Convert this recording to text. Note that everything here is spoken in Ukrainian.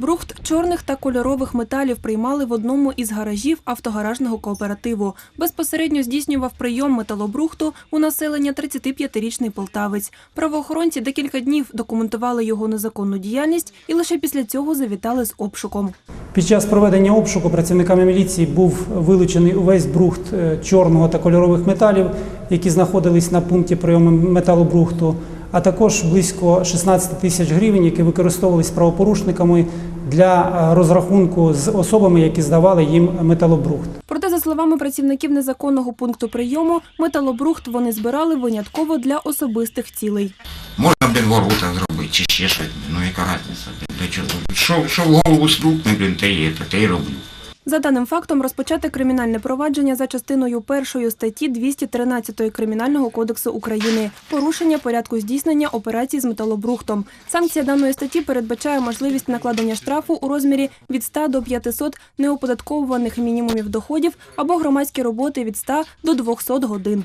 Брухт чорних та кольорових металів приймали в одному із гаражів автогаражного кооперативу. Безпосередньо здійснював прийом металобрухту у населення 35-річний полтавець. Правоохоронці декілька днів документували його незаконну діяльність і лише після цього завітали з обшуком. Під час проведення обшуку працівниками міліції був вилучений увесь брухт е, чорного та кольорових металів, які знаходились на пункті прийому металобрухту, а також близько 16 тисяч гривень, які використовувались правопорушниками для е, розрахунку з особами, які здавали їм металобрухт. Проте, за словами працівників незаконного пункту прийому, металобрухт вони збирали винятково для особистих цілей. Можна, блін, ворота зробити, чи ще щось, ну яка разниця, для чого? Що, що в голову стукне, блін, те це, те й роблю. За даним фактом розпочати кримінальне провадження за частиною першої статті 213 Кримінального кодексу України порушення порядку здійснення операцій з металобрухтом. Санкція даної статті передбачає можливість накладення штрафу у розмірі від 100 до 500 неоподатковуваних мінімумів доходів або громадські роботи від 100 до 200 годин.